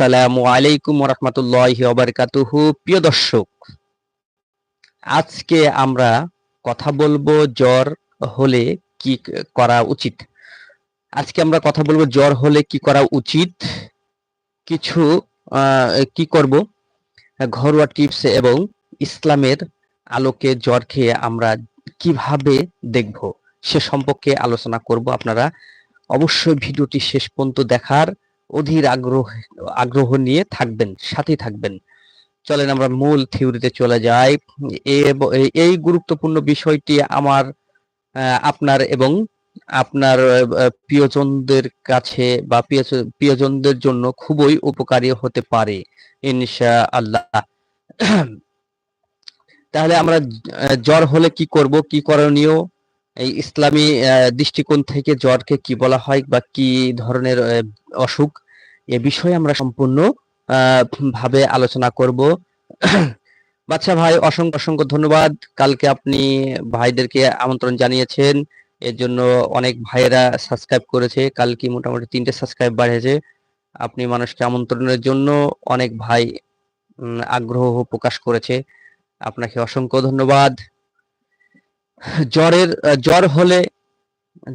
আসসালামু আলাইকুম রহমতুল্লাহ ওবরকাতুহু। প্রিয় দর্শক, আজকে আমরা কথা বলব জ্বর হলে কি করা উচিত। আজকে আমরা কথা বলব জ্বর হলে কি করা উচিত। কিছু কি করব? ঘরোয়া টিপস এবং ইসলামের আলোকে জ্বর খেয়ে আমরা কীভাবে দেখব সে সম্পর্কে আলোচনা করব। আপনারা অবশ্যই ভিডিওটি শেষ পর্যন্ত দেখার অধীর আগ্রহ আগ্রহ নিয়ে থাকবেন সাথে থাকবেন। চলেন আমরা মূল থিওরিতে চলে যাই। এই গুরুত্বপূর্ণ বিষয়টি আমার আপনার এবং আপনার প্রিয়জনদের কাছে বা প্রিয়জ- প্রিয়জনদের জন্য খুবই উপকারী হতে পারে ইনশা আল্লাহ তাহলে আমরা জ্বর হলে কি করব, কি করণীয়? এই ইসলামী দৃষ্টিকোণ থেকে জ্বরকে কি বলা হয় বা কি ধরনের অসুখ, এ বিষয়ে আমরা সম্পূর্ণ ভাবে আলোচনা করব। বাচ্চা ভাই, অসংখ্য অসংখ্য ধন্যবাদ। কালকে আপনি ভাইদেরকে আমন্ত্রণ জানিয়েছেন। এর জন্য অনেক ভাইয়েরা সাবস্ক্রাইব করেছে। কালকে মোটামুটি তিনটে সাবস্ক্রাইব বাড়িয়েছে আপনি মানুষকে আমন্ত্রণের জন্য অনেক ভাই আগ্রহ প্রকাশ করেছে। আপনাকে অসংখ্য ধন্যবাদ। জ্বরের জ্বর হলে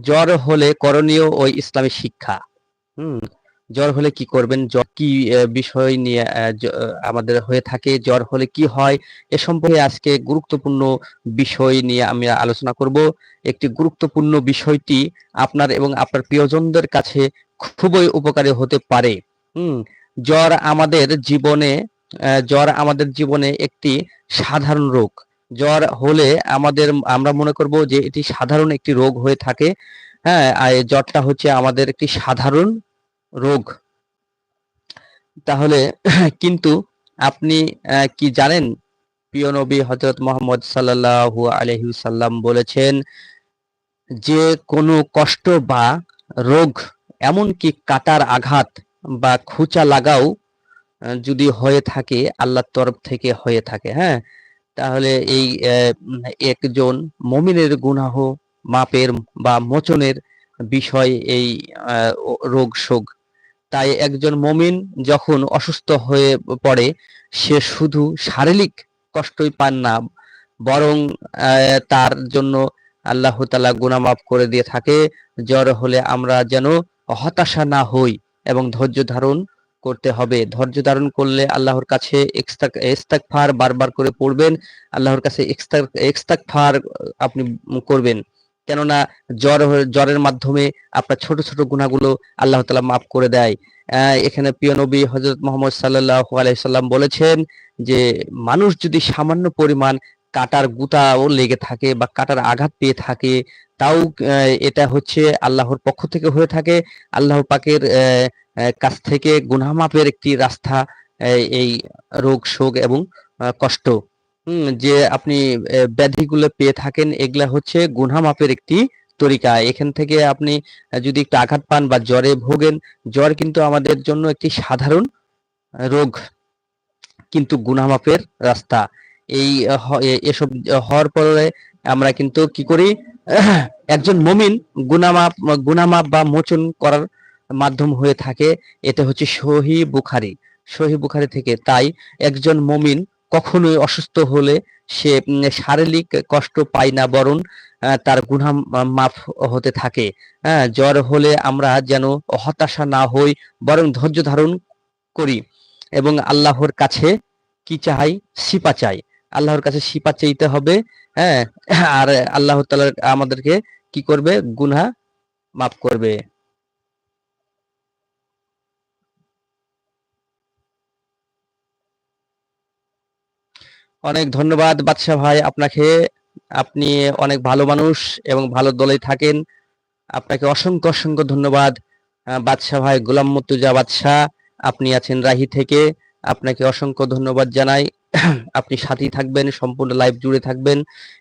জ্বর হলে করণীয় ওই ইসলামী শিক্ষা। হুম। জ্বর হলে কি করবেন? জ্বর কি বিষয় নিয়ে আমাদের হয়ে থাকে? জ্বর হলে কি হয়? এ সম্পর্কে আজকে গুরুত্বপূর্ণ বিষয় নিয়ে আমি আলোচনা করব। একটি গুরুত্বপূর্ণ বিষয়টি আপনার এবং আপনার প্রিয়জনদের কাছে খুবই উপকারী হতে পারে। হুম। জ্বর আমাদের জীবনে জ্বর আমাদের জীবনে একটি সাধারণ রোগ। জ্বর হলে আমাদের, আমরা মনে করব যে এটি সাধারণ একটি রোগ হয়ে থাকে। হ্যাঁ আর জ্বরটা হচ্ছে আমাদের একটি সাধারণ রোগ। তাহলে কিন্তু আপনি কি জানেন? প্রিয় নবী হজরত মোহাম্মদ সাল্লাল্লাহু আলাইহি সাল্লাম বলেছেন, যে কোনো কষ্ট বা রোগ এমনকি কাটার আঘাত বা খুচা লাগাও যদি হয়ে থাকে, আল্লাহর তরফ থেকে হয়ে থাকে। হ্যাঁ তাহলে এই একজন মমিনের গুনাহ মাপের বা মোচনের বিষয় এই রোগ শোক। তাই একজন মমিন যখন অসুস্থ হয়ে পড়ে, সে শুধু শারীরিক কষ্টই পান না, বরং তার জন্য আল্লাহ তাআলা গুনাহ মাফ করে দিয়ে থাকে, জ্বর হলে আমরা যেন হতাশা না হই এবং ধৈর্য ধারণ করতে হবে। ধৈর্য ধারণ করলে আল্লাহর কাছে ইস্তাগফার বারবার করে পড়বেন। আল্লাহর কাছে ইস্তাগফার আপনি করবেন। কেননা জ্বর জ্বরের মাধ্যমে আপনার ছোট ছোট গুনাহগুলো আল্লাহ তালা মাফ করে দেয়। এখানে প্রিয় নবী হযরত মোহাম্মদ সাল্লাল্লাহু আলাইহি সাল্লাম বলেছেন যে, মানুষ যদি সামান্য পরিমাণ কাটার গুতাও লেগে থাকে বা কাটার আঘাত পেয়ে থাকে, তাও এটা হচ্ছে আল্লাহর পক্ষ থেকে হয়ে থাকে। আল্লাহ পাকের কাছ থেকে গুনাহ মাপের একটি রাস্তা এই রোগ, শোক এবং কষ্ট। যে আপনি ব্যাধিগুলো পেয়ে থাকেন, এগুলা হচ্ছে গুনাহ মাপের একটি তরিকা। এখান থেকে আপনি যদি একটু আঘাত পান বা জ্বরে ভোগেন, জ্বর কিন্তু আমাদের জন্য একটি সাধারণ রোগ, কিন্তু গুনাহ মাপের রাস্তা। এই এসব হওয়ার পরে আমরা কিন্তু কি করি? একজন মমিন গুনামাপ গুনামাপ বা মোচন করার মাধ্যম হয়ে থাকে। এটা হচ্ছে সহি বুখারি। সহি বুখারি থেকে তাই একজন মমিন কখনোই অসুস্থ হলে সে শারীরিক কষ্ট পায় না, বরং তার গুনাহ মাফ হতে থাকে। হ্যাঁ জ্বর হলে আমরা যেন হতাশা না হই, বরং ধৈর্য ধারণ করি। এবং আল্লাহর কাছে কি চাই? শিপা চাই। আল্লাহর কাছে শিপা চাইতে হবে হ্যাঁ? আর আল্লাহ তাআলা আমাদেরকে কি করবে? গুনাহ মাফ করবে। অনেক ধন্যবাদ বাদশাহ ভাই আপনাকে। আপনি অনেক ভালো মানুষ এবং ভালো দলে থাকেন। আপনাকে অসংখ্য অসংখ্য ধন্যবাদ। বাদশাহ ভাই, গোলাম মর্তুজা বাদশাহ, আপনি আছেন রাহি থেকে। আপনাকে অসংখ্য ধন্যবাদ জানাই। আপনি সাথী থাকবেন, সম্পূর্ণ লাইভ জুড়ে থাকবেন।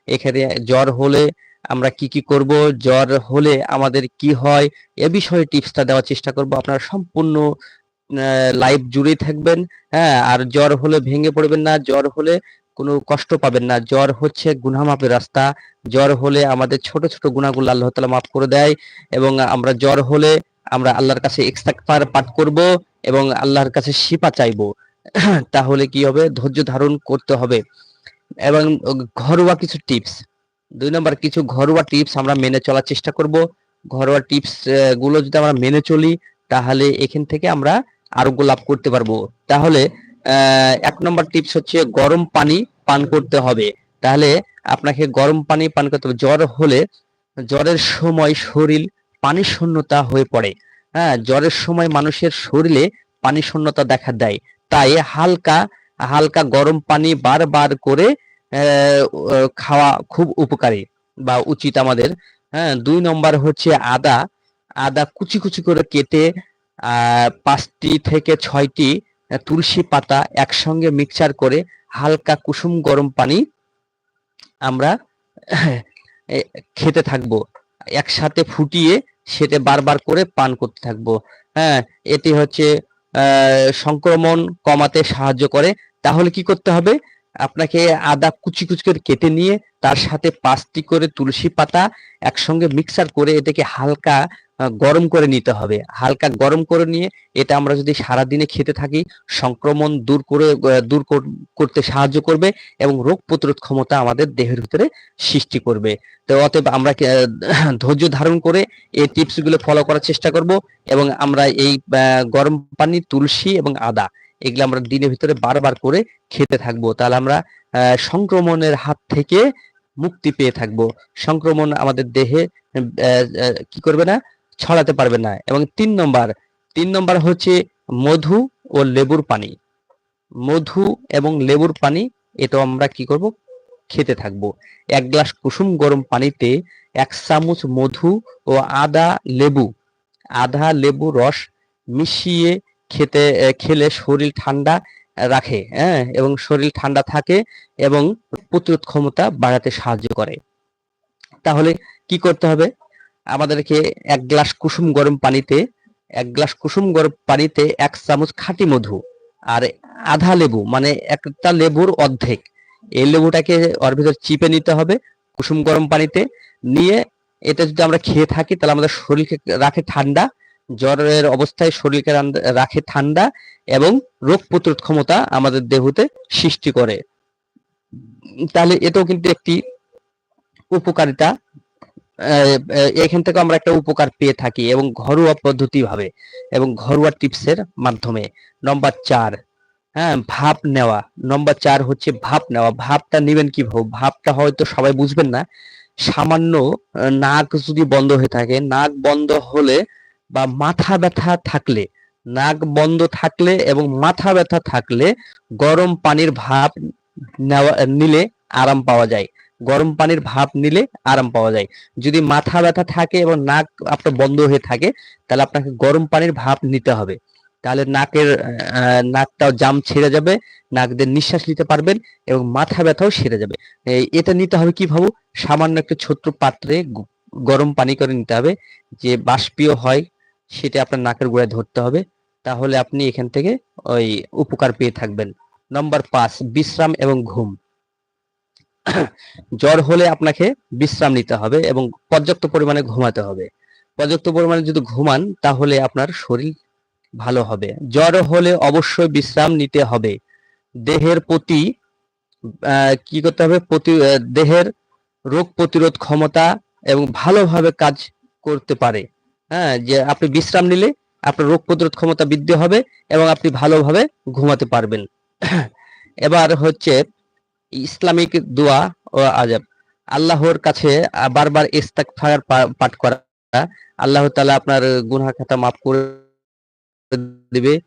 এখানে জ্বর হলে আমরা কি কি করব? জ্বর হলে আমাদের কি হয়? এ বিষয়ে টিপসটা দেওয়ার চেষ্টা করব। আপনারা সম্পূর্ণ লাইভ জুড়েই থাকবেন হ্যাঁ? আর জ্বর হলে ভেঙে পড়বেন না। জ্বর হলে কোনো কষ্ট পাবেন না। জ্বর হচ্ছে গুনাহ মাপের রাস্তা। জ্বর হলে আমাদের ছোট ছোট গুনাহগুলো আল্লাহ তালা মাফ করে দেয় এবং আমরা জ্বর হলে আমরা আল্লাহর কাছে ইস্তেগফার পাঠ করব এবং আল্লাহর কাছে শিপা চাইব। তাহলে কি হবে? ধৈর্য ধারণ করতে হবে। এবং ঘরোয়া কিছু টিপস দুই নম্বর, কিছু ঘরোয়া টিপস আমরা মেনে চলার চেষ্টা করব। ঘরোয়া টিপসগুলো যদি আমরা মেনে চলি, তাহলে এখান থেকে আমরা আরোগ্য লাভ করতে পারব। তাহলে এক নম্বর টিপস হচ্ছে গরম পানি পান করতে হবে। তাহলে আপনাকে গরম পানি পান করতে হবে। জ্বর হলে জ্বরের সময় শরীর পানি শূন্যতা হয়ে পড়ে। হ্যাঁ জ্বরের সময় মানুষের শরীরে পানি শূন্যতা দেখা দেয়। তাই হালকা হালকা গরম পানি বারবার করে খাওয়া খুব উপকারী বা উচিত আমাদের। হ্যাঁ দুই নম্বর হচ্ছে আদা। আদা কুচি কুচি করে কেটে পাঁচটি থেকে ছয়টি তুলসী পাতা একসঙ্গে মিক্সচার করে হালকা কুসুম গরম পানি আমরা খেতে থাকব। একসাথে ফুটিয়ে সেটা বারবার করে পান করতে থাকব। হ্যাঁ এটি হচ্ছে সংক্রমণ কমাতে সাহায্য করে, তাহলে কি করতে হবে? আপনাকে আদা কুচি কুচি করে কেটে নিয়ে তার সাথে পাঁচটি করে তুলসী পাতা একসঙ্গে মিক্সার করে এটাকে হালকা গরম করে নিতে হবে। হালকা গরম করে নিয়ে এটা আমরা যদি সারা দিনে খেতে থাকি, সংক্রমণ দূর করে দূর কর- করতে সাহায্য করবে এবং রোগ প্রতিরোধ ক্ষমতা আমাদের দেহের ভিতরে সৃষ্টি করবে। তো অতএব আমরা ধৈর্য ধারণ করে এই টিপসগুলো ফলো করার চেষ্টা করব এবং আমরা এই গরম পানি, তুলসী এবং আদা এগুলো আমরা দিনের ভিতরে বারবার করে খেতে থাকব। তাহলে আমরা সংক্রমণের হাত থেকে মুক্তি পেয়ে থাকব। সংক্রমণ আমাদের দেহে কি করবে না ছড়াতে পারবে না। এবং তিন নম্বর তিন নম্বর হচ্ছে মধু ও লেবুর পানি। মধু এবং লেবুর পানি এটা আমরা কি করব? খেতে থাকব। এক গ্লাস কুসুম গরম পানিতে এক চামচ মধু ও আদা লেবু আধা লেবু রস মিশিয়ে খেতে খেলে শরীর ঠান্ডা রাখে হ্যাঁ? এবং শরীর ঠান্ডা থাকে এবং প্রতিরোধ ক্ষমতা বাড়াতে সাহায্য করে। তাহলে কি করতে হবে? আমাদেরকে এক গ্লাস কুসুম গরম পানিতে, এক গ্লাস কুসুম গরম পানিতে এক চামচ খাঁটি মধু আর আধা লেবু মানে একটা লেবুর অর্ধেক। এই লেবুটাকে ওর ভিতর চিপে নিতে হবে কুসুম গরম পানিতে। নিয়ে এটা যদি আমরা খেয়ে থাকি, তাহলে আমাদের শরীরকে রাখে ঠান্ডা, জ্বরের অবস্থায় শরীরকে রাখে ঠান্ডা এবং রোগ প্রতিরোধ ক্ষমতা আমাদের দেহতে সৃষ্টি করে। তাহলে এটাও কিন্তু একটি উপকারিতা। এখান থেকে আমরা একটা উপকার পেয়ে থাকি এবং ঘরোয়া পদ্ধতি ভাবে এবং ঘরোয়া টিপসের মাধ্যমে। নম্বর চার হ্যাঁ ভাপ নেওয়া। নম্বর চার হচ্ছে ভাপ নেওয়া। ভাপটা নেবেন কীভাবে? ভাপটা হয়তো সবাই বুঝবেন না। সামান্য নাক যদি বন্ধ হয়ে থাকে, নাক বন্ধ হলে বা মাথা ব্যথা থাকলে, নাক বন্ধ থাকলে এবং মাথা ব্যথা থাকলে গরম পানির ভাপ নেওয়া, নিলে আরাম পাওয়া যায়। গরম পানির ভাপ নিলে আরাম পাওয়া যায়। যদি মাথা ব্যথা থাকে এবং নাক আপনার বন্ধ হয়ে থাকে, তাহলে আপনাকে গরম পানির ভাপ নিতে হবে। তাহলে নাকের নাকটাও জাম ছেড়ে যাবে, নাক দিয়ে নিঃশ্বাস নিতে পারবেন এবং মাথা ব্যথাও সেরে যাবে। এটা নিতে হবে কীভাবে সামান্য একটা ছোট্ট পাত্রে গরম পানি করে নিতে হবে। যে বাষ্পীয় হয়, সেটা আপনার নাকের গোড়ায় ধরতে হবে। তাহলে আপনি এখান থেকে ওই উপকার পেয়ে থাকবেন। নম্বর পাঁচ, বিশ্রাম এবং ঘুম। জ্বর হলে আপনাকে বিশ্রাম নিতে হবে এবং পর্যাপ্ত পরিমাণে ঘুমাতে হবে। পর্যাপ্ত পরিমাণে যদি ঘুমান, তাহলে আপনার শরীর ভালো হবে। জ্বর হলে অবশ্যই বিশ্রাম নিতে হবে। দেহের প্রতি কি করতে হবে? প্রতি দেহের রোগ প্রতিরোধ ক্ষমতা এবং ভালোভাবে কাজ করতে পারে। হ্যাঁ যে আপনি বিশ্রাম নিলে আপনার রোগ প্রতিরোধ ক্ষমতা বৃদ্ধি হবে এবং আপনি ভালোভাবে ঘুমাতে পারবেন। এবার হচ্ছে ইসলামিক দোয়া ও আজাব আল্লাহর কাছে বারবার ইস্তাগফার পা- পাঠ করা। আল্লাহ তালা আপনার গুনাহ খাতা মাফ করে দিবে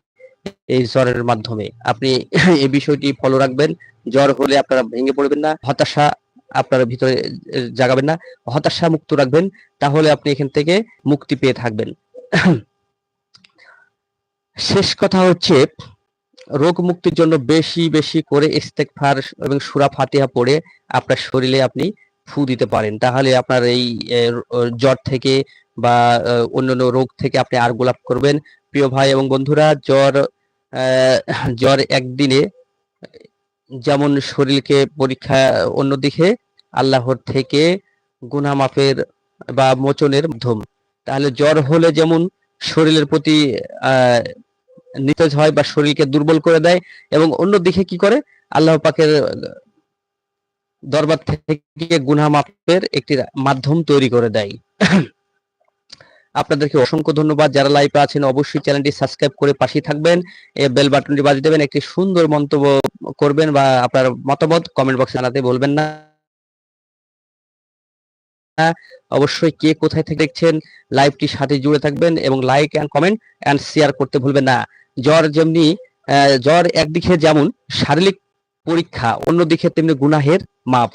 এই জ্বরের মাধ্যমে। আপনি এই বিষয়টি ফলো রাখবেন। জ্বর হলে আপনারা ভেঙে পড়বেন না, হতাশা আপনার ভিতরে জাগাবেন না, হতাশা মুক্ত রাখবেন, তাহলে আপনি এখান থেকে মুক্তি পেয়ে থাকবেন। শেষ কথা হচ্ছে রোগ মুক্তির জন্য বেশি বেশি করে ইস্তেগফার এবং সুরা ফাতিহা পড়ে আপনার শরীরে আপনি ফু দিতে পারেন। তাহলে আপনার এই জ্বর থেকে বা অন্যান্য রোগ থেকে আপনি আর গোলাপ করবেন। প্রিয় ভাই এবং বন্ধুরা, জ্বর জ্বর একদিনে যেমন শরীরকে পরীক্ষা অন্যদিকে আল্লাহর থেকে গুনাহ মাফের বা মোচনের মাধ্যম। তাহলে জ্বর হলে যেমন শরীরের প্রতি নিতেজ হয় বা শরীরকে দুর্বল করে দেয় এবং অন্য দিকে কি করে? আল্লাহ পাকের দরবার থেকে গুনাহ মাপের একটি মাধ্যম তৈরি করে দেয়। আপনাদেরকে অসংখ্য ধন্যবাদ। যারা লাইভে আছেন, অবশ্যই চ্যানেলটি সাবস্ক্রাইব করে পাশে থাকবেন। বেল বাটনটি বাজিয়ে দেবেন, একটি সুন্দর মন্তব্য করবেন বা আপনার মতামত কমেন্ট বক্সে জানাতে বলবেন না। অবশ্যই কে কোথায় থেকে দেখছেন লাইভটি সাথে জুড়ে থাকবেন এবং like and comment and share করতে ভুলবেন না। জ্বর যেমনি জ্বর একদিকে যেমন শারীরিক পরীক্ষা, অন্যদিকে তেমনি গুনাহের মাপ।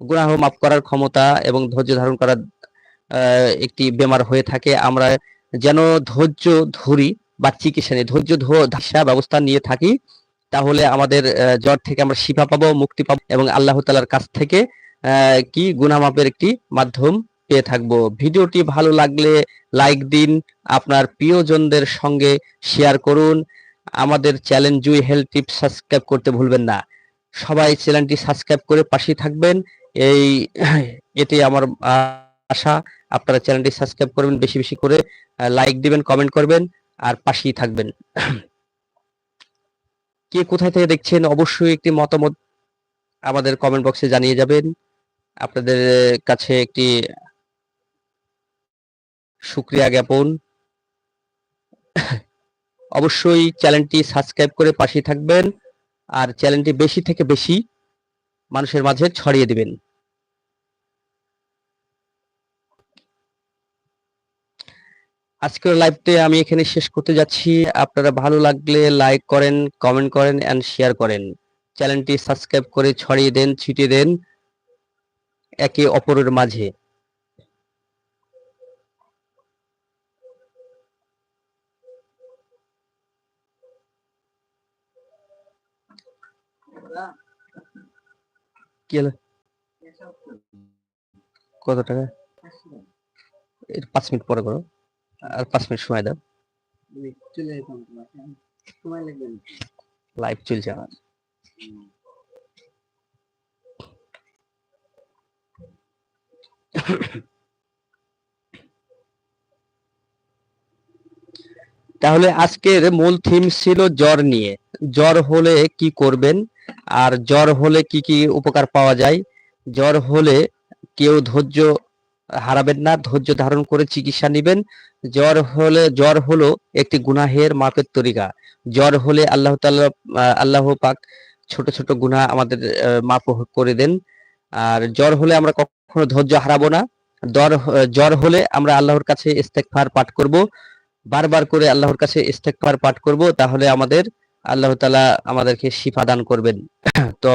গুনাহ মাপ করার ক্ষমতা এবং ধৈর্য ধারণ করার একটি বেমার হয়ে থাকে। আমরা যেন ধৈর্য ধরি বা চিকিৎসা নিয়ে ধৈর্য ধাসা ব্যবস্থা নিয়ে থাকি, তাহলে আমাদের জ্বর থেকে আমরা শিফা পাবো, মুক্তি পাবো এবং আল্লাহ তালার কাছ থেকে কি গুনামাপের একটি মাধ্যম পেয়ে থাকব। ভিডিওটি ভালো লাগলে লাইক দিন, আপনার প্রিয়জনদের সঙ্গে শেয়ার করুন। আমাদের challenge Jui health tips subscribe করতে ভুলবেন না। সবাই চ্যানেলটি সাবস্ক্রাইব করে পাশেই থাকবেন। এই এটি আমার আশা। আপনারা চ্যানেলটি সাবস্ক্রাইব করবেন বেশি বেশি করে। লাইক দিবেন, কমেন্ট করবেন আর পাশেই থাকবেন। কে কোথায় থেকে দেখছেন অবশ্যই একটি মতামত আমাদের কমেন্ট বক্সে জানিয়ে যাবেন। আপনাদের কাছে একটি শুক্রিয়া জ্ঞাপন। অবশ্যই চ্যানেলটি সাবস্ক্রাইব করে পাশেই থাকবেন আর চ্যানেলটি বেশি থেকে বেশি মানুষের মাঝে ছড়িয়ে দিবেন। আজকের লাইভটি আমি এখানে শেষ করতে যাচ্ছি। আপনারা ভালো লাগলে লাইক করেন, কমেন্ট করেন এন্ড শেয়ার করেন। চ্যানেলটি সাবস্ক্রাইব করে ছড়িয়ে দেন, ছিটিয়ে দেন একে অপরের মাঝে। কত টাকা? পাঁচ মিনিট পরে করো। আর পাঁচ মিনিট সময় দাও। লাইভ চলছে আমার। তাহলে আজকের মূল থিম ছিল জ্বর নিয়ে। জ্বর হলে কি করবেন? আর জ্বর হলে কি কি উপকার পাওয়া যায়? জ্বর হলে কেউ ধৈর্য হারাবেন না ধৈর্য ধারণ করে চিকিৎসা নেবেন। জ্বর হলে জ্বর হলো একটি গুনাহের মাপের তরিকা। জ্বর হলে আল্লাহ তাআলা আহ, আল্লাহ পাক ছোট ছোট গুনাহ আমাদের মাপ করে দেন। আর জ্বর হলে আমরা কখনো ধৈর্য হারাবো না। জ্বর জ্বর হলে আমরা আল্লাহর কাছে ইস্তেগফার পাঠ করব। বারবার করে আল্লাহর কাছে ইস্তেগফার পাঠ করব তাহলে আমাদের আল্লাহ তালা আমাদেরকে শিফা দান করবেন। তো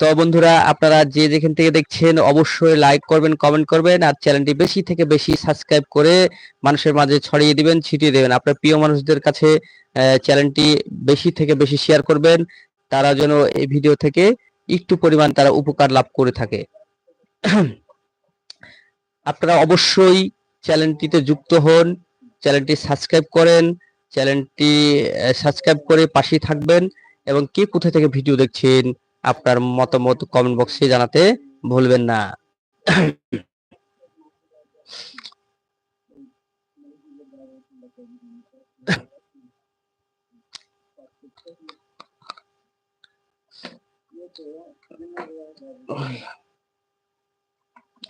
তো বন্ধুরা, আপনারা যে যেখান থেকে দেখছেন, অবশ্যই লাইক করবেন, কমেন্ট করবেন, আর চ্যানেলটি বেশি থেকে বেশি সাবস্ক্রাইব করে মানুষের মাঝে ছড়িয়ে দিবেন, ছিটিয়ে দেবেন। আপনার প্রিয় মানুষদের কাছে চ্যানেলটি বেশি থেকে বেশি শেয়ার করবেন, তারা যেন এই ভিডিও থেকে একটু পরিমাণ তারা উপকার লাভ করে থাকে। আপনারা অবশ্যই চ্যানেলটিতে যুক্ত হন, চ্যানেলটি সাবস্ক্রাইব করেন চ্যানেলটি সাবস্ক্রাইব করে পাশেই থাকবেন এবং কে কোথা থেকে ভিডিও দেখছেন আপনার মতামত কমেন্ট বক্সে জানাতে ভুলবেন না।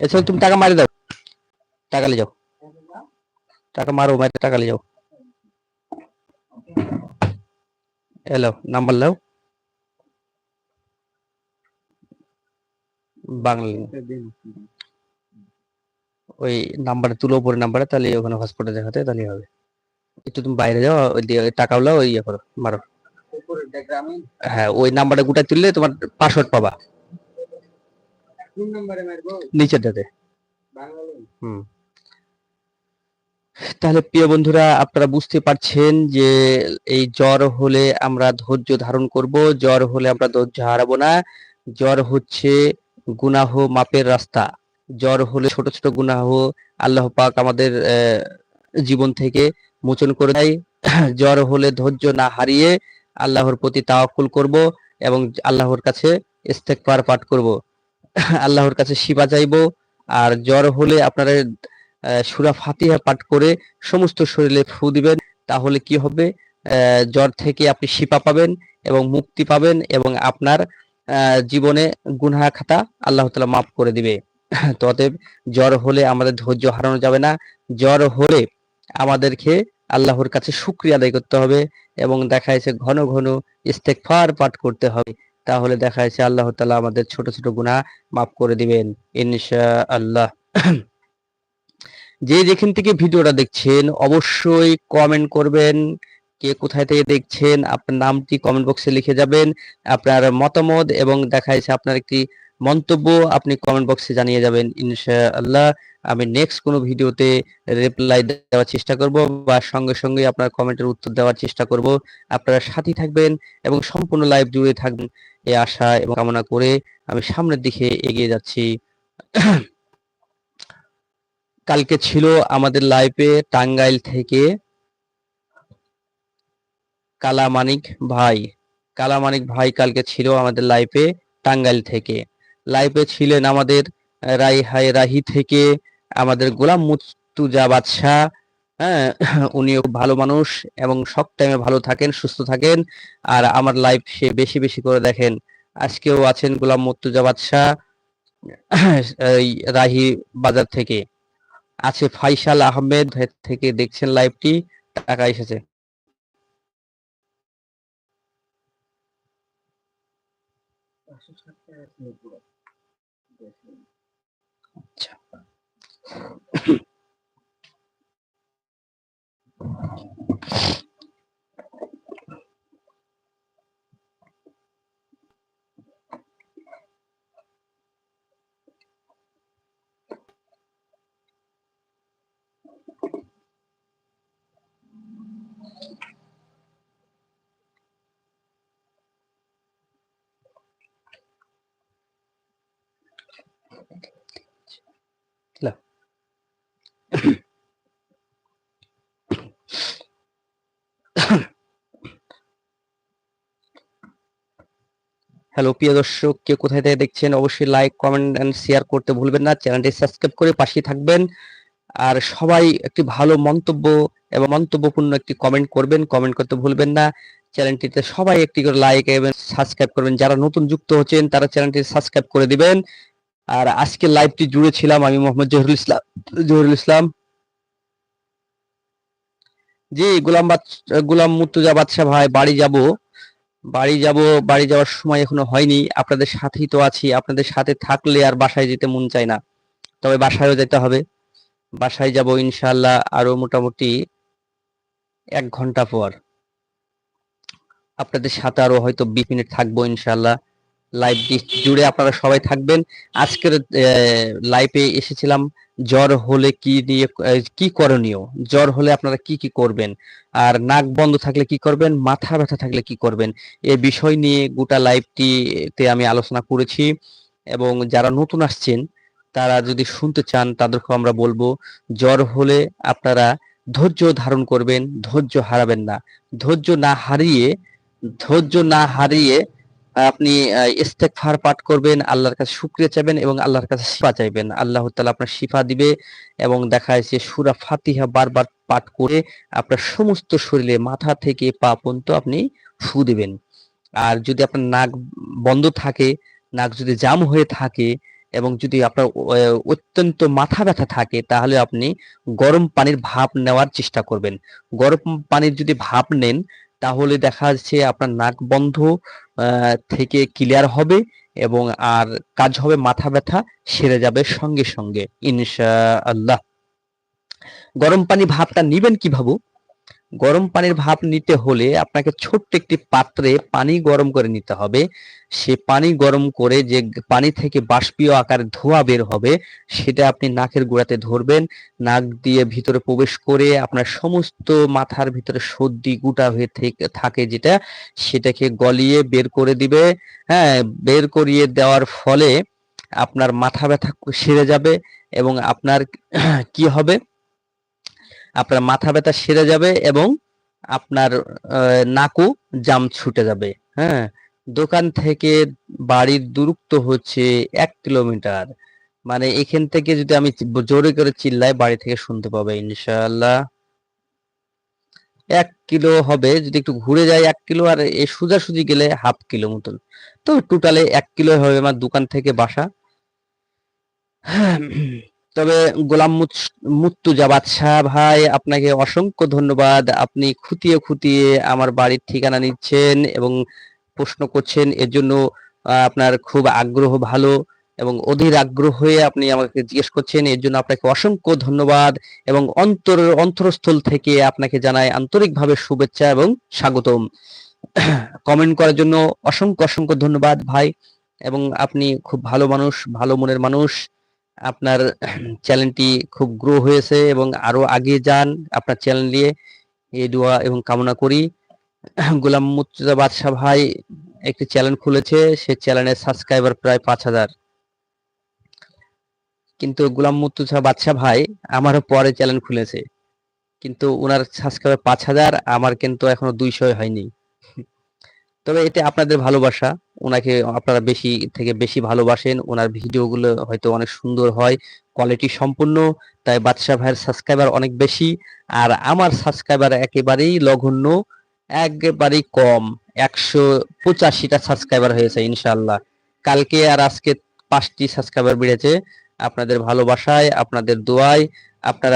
এছাড়া তুমি টাকা মারি দাও। টাকা নিয়ে যাও। টাকা মারো মারি টাকা নিয়ে যাও। এলো নাম্বার লাও বাংলা ওই নাম্বারে তুলো পরে নাম্বারে তাহলে ওখানে হসপিটালে দেখাতে তাহলে হবে। একটু তুমি বাইরে যাও টাকাগুলো ওই ইয়ে করো মারো। হ্যাঁ ওই নাম্বারে গোটা তুললে তোমার পাসওয়ার্ড পাবা। নিচের বাংলা হুম। তাহলে প্রিয় বন্ধুরা, আপনারা বুঝতে পারছেন যে এই জ্বর হলে আমরা ধৈর্য ধারণ করব, জ্বর হলে আমরা ধৈর্য হারাবো না। জ্বর হচ্ছে গুনাহ মাপের রাস্তা। জ্বর হলে ছোট ছোট গুনাহ আল্লাহ পাক আমাদের জীবন থেকে মোচন করে দেয়। জ্বর হলে ধৈর্য না হারিয়ে আল্লাহর প্রতি তাওয়াক্কুল করব এবং আল্লাহর কাছে ইস্তেগফার পাঠ করব। আল্লাহর কাছে শিবা চাইব। আর জ্বর হলে আপনারা সূরা ফাতিহা পাঠ করে সমস্ত শরীরে ফু দিবেন, তাহলে কি হবে? জ্বর থেকে আপনি শিপা পাবেন এবং মুক্তি পাবেন এবং আপনার জীবনে গুনাহ খাতা আল্লাহ তালা মাফ করে দিবে। তো অতএব জ্বর হলে আমাদের ধৈর্য হারানো যাবে না। জ্বর হলে আমাদেরকে আল্লাহর কাছে শুকরিয়া আদায় করতে হবে এবং দেখা যাচ্ছে ঘন ঘন ইস্তেগফার পাঠ করতে হবে। তাহলে দেখা যাচ্ছে আল্লাহ তালা আমাদের ছোট ছোট গুনাহ মাফ করে দিবেন, ইনশাআল্লাহ। যে যেখান থেকে ভিডিওটা দেখছেন, অবশ্যই কমেন্ট করবেন কে কোথায় থেকে দেখছেন, আপনার নামটি কমেন্ট বক্সে লিখে যাবেন, আপনার মতামত এবং দেখা যাচ্ছে আপনার একটি মন্তব্য আপনি কমেন্ট বক্সে জানিয়ে যাবেন, ইনশাআল্লাহ। আমি নেক্সট কোনো ভিডিওতে রিপ্লাই দেওয়ার চেষ্টা করব বা সঙ্গে সঙ্গে আপনার কমেন্টের উত্তর দেওয়ার চেষ্টা করব। আপনারা সাথী থাকবেন এবং সম্পূর্ণ লাইভ জুড়ে থাকবেন। এই আশা এবং কামনা করে আমি সামনের দিকে এগিয়ে যাচ্ছি। কালকে ছিল আমাদের লাইভে টাঙ্গাইল থেকে কালামানিক ভাই। কালামানিক ভাই কালকে ছিল আমাদের লাইভে টাঙ্গাইল থেকে। লাইভে ছিলেন আমাদের রাইহাই রাহি থেকে আমাদের গোলাম মুস্তুজা বাদশাহ। হ্যাঁ উনিও ভালো মানুষ এবং সব টাইমে ভালো থাকেন, সুস্থ থাকেন। আর আমার লাইভ সে বেশি বেশি করে দেখেন। আজকেও আছেন গোলাম মুর্তুজা বাদশাহ রাহি বাজার থেকে। আছে ফাইসাল আহমেদ থেকে দেখছেন লাইভটি টাকা এসেছে। আচ্ছা হ্যালো, প্রিয় দর্শক, কে কোথায় থেকে দেখছেন, অবশ্যই লাইক কমেন্ট এন্ড শেয়ার করতে ভুলবেন না। চ্যানেলটি সাবস্ক্রাইব করে পাশে থাকবেন। আর সবাই একটি ভালো মন্তব্য এবং মন্তব্যপূর্ণ একটি কমেন্ট করবেন কমেন্ট করতে ভুলবেন না। চ্যানেলটিতে সবাই একটি করে লাইক এবং সাবস্ক্রাইব করবেন। যারা নতুন যুক্ত হচ্ছেন, তারা চ্যানেলটি সাবস্ক্রাইব করে দিবেন। আর আজকে লাইভটি জুড়ে ছিলাম আমি মোহাম্মদ জহিরুল ইসলাম জহিরুল ইসলাম। জি, গোলাম গোলাম মুর্তুজা বাদশাহ ভাই, বাড়ি যাব। বাড়ি যাব, বাড়ি যাওয়ার সময় এখনও হয়নি। আপনাদের সাথেই তো আছি। আপনাদের সাথে থাকলে আর বাসায় যেতে মন চায় না। তবে বাসায়ও যেতে হবে। বাসায় যাব ইনশাআল্লাহ আরও মোটামুটি এক ঘণ্টা পর। আপনাদের সাথে আরও হয়তো বিশ মিনিট থাকব ইনশাআল্লাহ। লাইভ জুড়ে আপনারা সবাই থাকবেন। আজকের লাইভে এসেছিলাম। জ্বর হলে কি নিয়ে কি করণীয়? জ্বর হলে আপনারা কি কি করবেন? আর নাক বন্ধ থাকলে কি করবেন? মাথা ব্যথা থাকলে কি করবেন? এ বিষয় নিয়ে গোটা লাইভটিতে আমি আলোচনা করেছি এবং যারা নতুন আসছেন, তারা যদি শুনতে চান তাদেরকে আমরা বলব, জ্বর হলে আপনারা ধৈর্য ধারণ করবেন, ধৈর্য হারাবেন না। ধৈর্য না হারিয়ে, ধৈর্য না হারিয়ে আপনি ইস্তেগফার পাঠ করবেন, আল্লাহর কাছে শুক্রিয়া চাইবেন এবং আল্লাহর কাছে শিফা চাইবেন। আল্লাহ তাআলা আপনার শিফা দিবে এবং দেখা যাচ্ছে সূরা ফাতিহা বারবার পাঠ করে আপনার সমস্ত শরীরে মাথা থেকে পা পর্যন্ত আপনি ফু দিবেন। আর যদি আপনার নাক বন্ধ থাকে, নাক যদি জাম হয়ে থাকে এবং যদি আপনার অত্যন্ত মাথা ব্যথা থাকে, তাহলে আপনি গরম পানির ভাপ নেওয়ার চেষ্টা করবেন। গরম পানির যদি ভাপ নেন তাহলে দেখা যাচ্ছে আপনার নাক বন্ধ থেকে ক্লিয়ার হবে এবং আর কাজ হবে মাথা ব্যথা, সেরে যাবে সঙ্গে সঙ্গে ইনশা আল্লাহ গরম পানি ভাবটা নিবেন কীভাবে গরম পানির ভাপ নিতে হলে আপনাকে ছোট্ট একটি পাত্রে পানি গরম করে নিতে হবে। সে পানি গরম করে যে পানি থেকে বাষ্পীয় আকারে ধোঁয়া বের হবে, সেটা আপনি নাকের গোড়াতে ধরবেন। নাক দিয়ে ভিতরে প্রবেশ করে আপনার সমস্ত মাথার ভিতরে সর্দি, গুটা হয়ে থাকে যেটা, সেটাকে গলিয়ে বের করে দিবে। হ্যাঁ বের করিয়ে দেওয়ার ফলে আপনার মাথা ব্যথা সেরে যাবে এবং আপনার কি হবে? আপনার মাথা ব্যথা সেরে যাবে এবং আপনার নাকও জাম ছুটে যাবে। হ্যাঁ? দোকান থেকে বাড়ির দূরত্ব হচ্ছে এক কিলোমিটার। মানে এখান থেকে যদি আমি জোরে করে চিল্লাই বাড়ি থেকে শুনতে পাবে ইনশাল্লাহ এক কিলো হবে, যদি একটু ঘুরে যায় এক কিলো, আর এই সোজাসুজি গেলে হাফ কিলো মতন। তো টোটালে এক কিলো হবে আমার দোকান থেকে বাসা। তবে গোলাম মুর্তুজা বাদশাহ ভাই, আপনাকে অসংখ্য ধন্যবাদ। আপনি খুঁটিয়ে খুঁটিয়ে আমার বাড়ির ঠিকানা নিচ্ছেন এবং প্রশ্ন করছেন, এর জন্য আপনার খুব আগ্রহ ভালো এবং অধীর আগ্রহ হয়ে আপনি আমাকে জিজ্ঞেস করছেন, এর জন্য আপনাকে অসংখ্য ধন্যবাদ এবং অন্তর, অন্তরস্থল থেকে আপনাকে জানাই আন্তরিকভাবে শুভেচ্ছা এবং স্বাগতম। কমেন্ট করার জন্য অসংখ্য অসংখ্য ধন্যবাদ ভাই এবং আপনি খুব ভালো মানুষ, ভালো মনের মানুষ। আপনার চ্যানেলটি খুব গ্রো হয়েছে এবং আরও আগে যান আপনার চ্যানেল নিয়ে। এই দোয়া এবং কামনা করি। গোলাম মুর্তজা বাদশাহ ভাই একটি চ্যানেল খুলেছে, সে চ্যানেলের সাবস্ক্রাইবার প্রায় পাঁচ হাজার। কিন্তু গোলাম মুর্তজা বাদশাহ ভাই আমারও পরে চ্যানেল খুলেছে। কিন্তু ওনার সাবস্ক্রাইবার পাঁচ হাজার, আমার কিন্তু এখনও দুইশো হয়নি। তবে এতে আপনাদের ভালোবাসা, ওনাকে আপনারা বেশি থেকে বেশি ভালোবাসেন, ওনার ভিডিওগুলো হয়তো অনেক সুন্দর হয় কোয়ালিটি সম্পূর্ণ, তাই বাদশাহ ভাইয়ের সাবস্ক্রাইবার অনেক বেশি, আর আমার সাবস্ক্রাইবার একেবারেই লঘন্য একেবারেই কম, একশো পঁচাশিটা সাবস্ক্রাইবার হয়েছে ইনশাল্লাহ কালকে আর আজকে পাঁচটি সাবস্ক্রাইবার বেড়েছে, আপনাদের ভালোবাসায়, আপনাদের দোয়ায়, আপনারা